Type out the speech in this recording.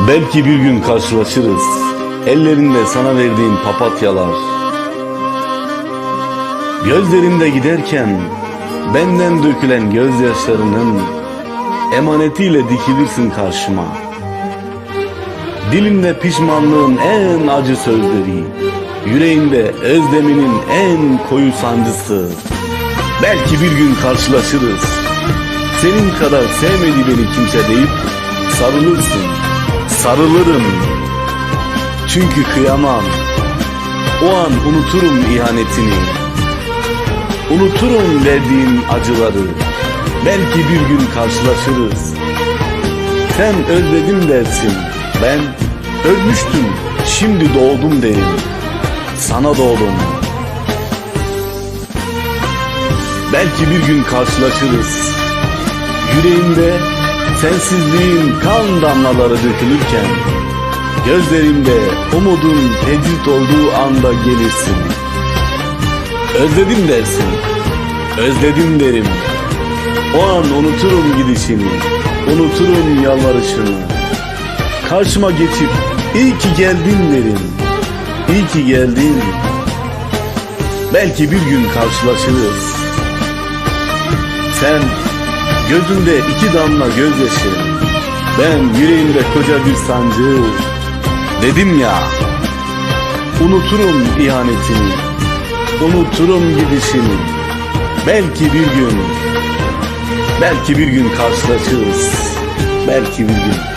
Belki bir gün karşılaşırız. Ellerinde sana verdiğim papatyalar. Gözlerinde giderken benden dökülen gözyaşlarının emanetiyle dikilirsin karşıma. Dilinde pişmanlığın en acı sözleri, yüreğinde özleminin en koyu sancısı. Belki bir gün karşılaşırız. Senin kadar sevmedi beni kimse deyip sarılırsın. Sarılırım. Çünkü kıyamam. O an unuturum ihanetini. Unuturum verdiğin acıları. Belki bir gün karşılaşırız. Sen özledim dersin. Ben ölmüştüm. Şimdi doğdum derim. Sana doğdum. Belki bir gün karşılaşırız. Yüreğimde sensizliğin kan damlaları dökülürken Gözlerimde umudun tecrit olduğu anda gelirsin. Özledim dersin, özledim derim. O an unuturum gidişini, unuturum yalvarışını. Karşıma geçip iyi ki geldin derim. İyi ki geldin. Belki bir gün karşılaşırız. Sen Gözünde iki damla gözyaşı Ben yüreğimde koca bir sancı. Dedim ya Unuturum ihanetini Unuturum gidişini. Belki bir gün Belki bir gün karşılaşırız Belki bir gün